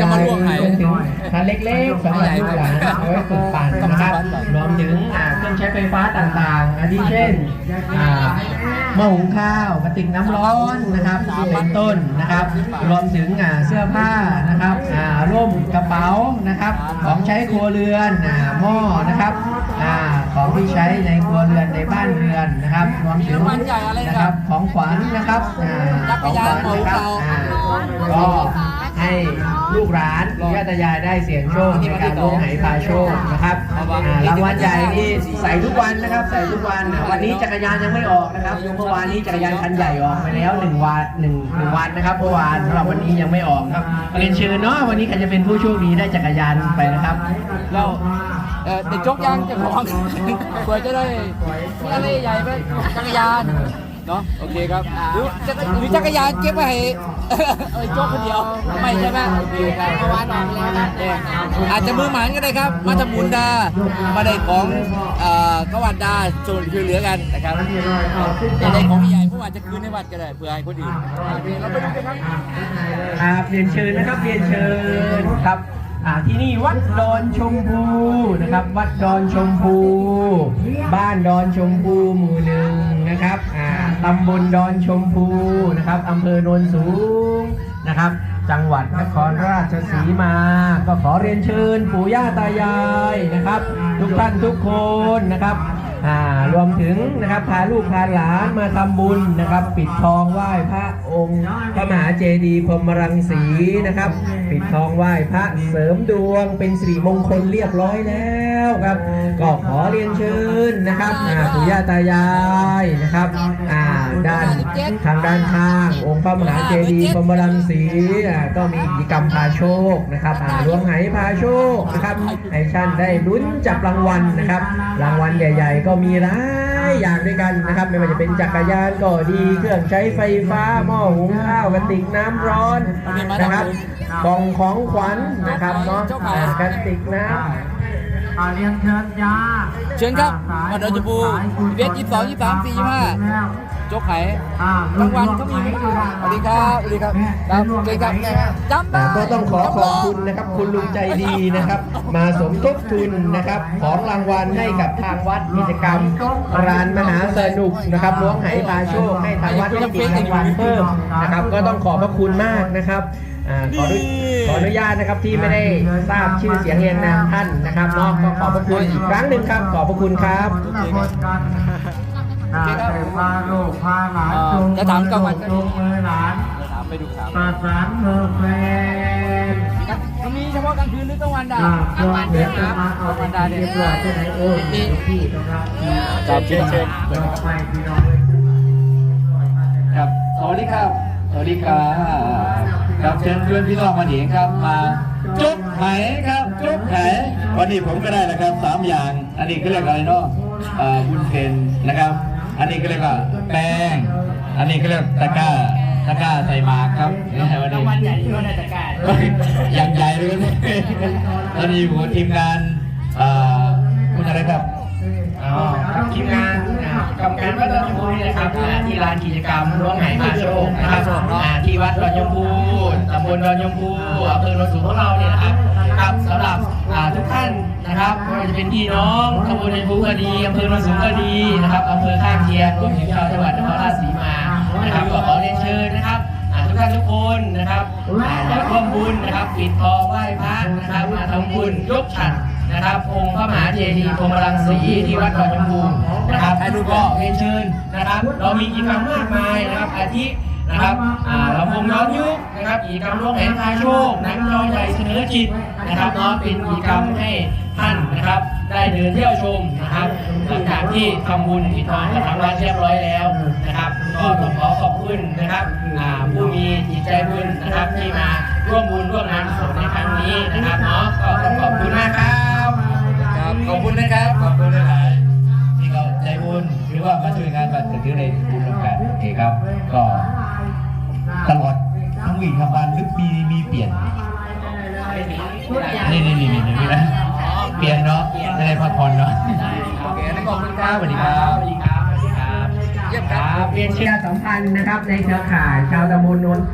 จะมาล่วงไหนรวมถึงคันเล็กๆสำหรับลูกหลานเอาไว้ฝึกปั่นนะครับรวมถึงเครื่องใช้ไฟฟ้าต่างๆอาทิเช่นหม้อหุงข้าวกระติกน้ำร้อนนะครับเป็นต้นนะครับ รวมถึงเสื้อผ้านะครับร่มกระเป๋านะครับ ของใช้ครัวเรือนหม้อนะครับของที่ใช้ในครัวเรือนในบ้านเรือนนะครับรวมถึงนะครับของขวัญนะครับนักรยานของขวัญนะครับของเราอ่าก็ ลูกหลานปู่ย่าตายายได้เสี่ยงโชคในการล้วงไหพาโชคนะครับอ่ารางวัลใหญ่นี่ใส่ทุกวันนะครับ ใส่ทุกวันอ่าวันนี้จักรยานยังไม่ออกนะครับเมื่อวานนี้จักรยานคันใหญ่ออกไปแล้วหนึ่งวันหนึ่งหนึ่งวันนะครับเมื่อวานสำหรับวันนี้ยังไม่ออกครับเรียนเชิญเนาะวันนี้ใครจะเป็นผู้โชคดีได้จักรยานไปนะครับเราเอ่อติดจกยางเจะของเพื่อจะได้มีอะไรใหญ่ไปจักรยาน เนาะโอเคครับหรือจักรหรือจักรยานเก็บไว้ให้เอ้ยจกคนเดียวไม่ใช่ไหมโอเคครับเมื่อวานออกแล้วนะอาจจะมือหมานก็ได้ครับ มาทำบุญดามาได้ของเอ่อกวัดดาส่วนคือเหลือกันนะครับจะได้ของใหญ่เพราะว่าจะคืนในวัดก็ได้เพื่อให้คนอื่นโอเคเราไปดูกันครับเรียนเชิญนะครับเรียนเชิญครับที่นี่วัดดอนชมพูนะครับ วัดดอนชมพู บ้านดอนชมพูหมู่หนึ่งนะครับอ่ ตำบลดอนชมพูนะครับอำเภอโนนสูงนะครับ จังหวัดนครราชสีมา ก็ขอเรียนเชิญปู่ย่าตายายนะครับ ทุกท่านทุกคนนะครับ รวมถึงนะครับพาลูกพาหลานมาทำบุญนะครับ ปิดทองไหว้พระองค์พระมหาเจดีย์พรหมรังสีนะครับ ปิดทองไหว้พระเสริมดวงเป็นสิริมงคลเรียบร้อยแล้วครับ ก็ขอเรียนเชิญนะครับปู่ย่าตายายนะครับด้านทางด้านข้าง องค์พระมหาเจดีย์พรหมรังสีก็มีกิจกรรมพาโชคนะครับล้วงไหพาโชคนะครับให้ท่านได้ลุ้นจับรางวัลนะครับ รางวัลใหญ่ ๆ ก็ก็มีหลายอย่างด้วยกันนะครับ ไม่ว่าจะเป็นจักรยานก็ดี เครื่องใช้ไฟฟ้าหม้อหุงข้าวกระติกน้ำร้อนนะครับกล่องของขวัญนะครับเนาะอ่ากระติกน้ำอาเรียนเชิญยาเชิญครับหมวดดอนชมพูเวท22 23 25 จ๊กไข่อ่ารางวัลเขามีไหมสวัสดีครับสวัสดีครับครับโอเคครับจำได้อ่าก็ต้องขอขอบคุณนะครับ คุณลุงใจดีนะครับ มาสมทบทุนนะครับ ของรางวัลให้กับทางวัดกิจกรรมร้านมหาสนุกนะครับล้วงไหพาโชคให้ทางวัดได้ติดรางวัลเพิ่มนะครับ ก็ต้องขอบพระคุณมากนะครับอ่าขออนุขออนุญาตนะครับที่ไม่ได้ทราบชื่อเสียงเรียงนามท่านนะครับเนาะก็ขอบพระคุณอีกครั้งหนึ่งครับ ขอบพระคุณครับ ทุกคนกันอ่าแต่พาลูกพาหลานเอ่อจูงจะถามกลางวันก็จูงมือหลานถามไปดูข่าวประสานมือแฟนมันมีเฉพาะกลางคืนหรือกลางวันได้อ่าเครื่องเสียงจะมาเอากลางวันได้เรีเนี่ยยบร้อยที่ไหนโอ้ยพี่นะครับครับเชิญเชิญต่อไปพี่น้องเลยครับสวัสดีครับสวัสดีครับครับเชิญชวนพี่น้องมาเห็นครับมาจุ๊บไหครับจุ๊บไหวันนี้ผมก็ได้แล้วครับสามอย่าง อันนี้ก็เรียกอะไรเนาะเอ่อบุญเพนนะครับ อันนี้ก็เรียกว่าแป้ง อันนี้ก็เรียกตะกร้า ตะกร้าใส่หมากครับนี่วันนี้วันใหญ่ที่ว่าได้จัดการอย่างใหญ่เลยวันนี้ตอนนี้อยู่กับทีมงานเอ่อคุณอะไรครับอ๋อครับทีมงาน นะครับกรรมการวัดดอนชมพูนี่นะครับอ่าที่ลานกิจกรรมล้วงไหพาโชคนะครับอ่าที่วัดดอนชมพูตำบลดอนชมพูอำเภอโนนสูงของเราเนี่ยนะครับครับสำหรับอ่าทุกท่านนะครับไม่ว่าจะเป็นพี่น้องตำบลดอนชมพูก็ดีอำเภอโนนสูงก็ดีนะครับอำเภอข้างเคียงรวมถึงชาวจังหวัดนครราชสีมานะครับก็ขอเรียนเชิญนะครับอ่าทุกท่านทุกคนนะครับอ่ามาร่วมบุญนะครับปิดทองไหว้พระนะครับมาทำบุญยกฉัตร นะครับองค์พระมหาเจดีย์พรมรังสีที่วัดดอนชมพูนะครับให้ดูก็เรียนเชิญนะครับ เรามีกิจกรรมมากมายนะครับอาทินะครับอ่าลำวงย้อนยุคนะครับกิจกรรมร่วมแห่งพาโชคหนังจอใหญ่เสนอจิตนะครับเนาะเป็นกิจกรรมให้ท่านนะครับ ได้เดินเที่ยวชมนะครับหลังจากที่ทำบุญปิดทองกับทางวัดเรียบร้อยแล้วนะครับก็ต้องขอขอบคุณนะครับผู้มีจิตใจบุญนะครับที่มาร่วมบุญร่วมงานศลในครั้งนี้นะครับเนาะก็ รือว่ามาช่วยงานบัตรถือในบุญร่วมกันโอเคครับ ก็ตลอดทั้งวีทั้งวันหรือมีมีเปลี่ยนนี่นี่นี่นี่นี่นะเปลี่ยนเนาะจะได้พักผ่อนเนาะโอเคขอบคุณคครัรับบสวัสดีครับสวัสดีครับสวัสดีครับเยี่ยมคครัรับบเรียนเชียร์สัมพันธ์นะครับ ในเครือข่ายชาวตำบลนนท์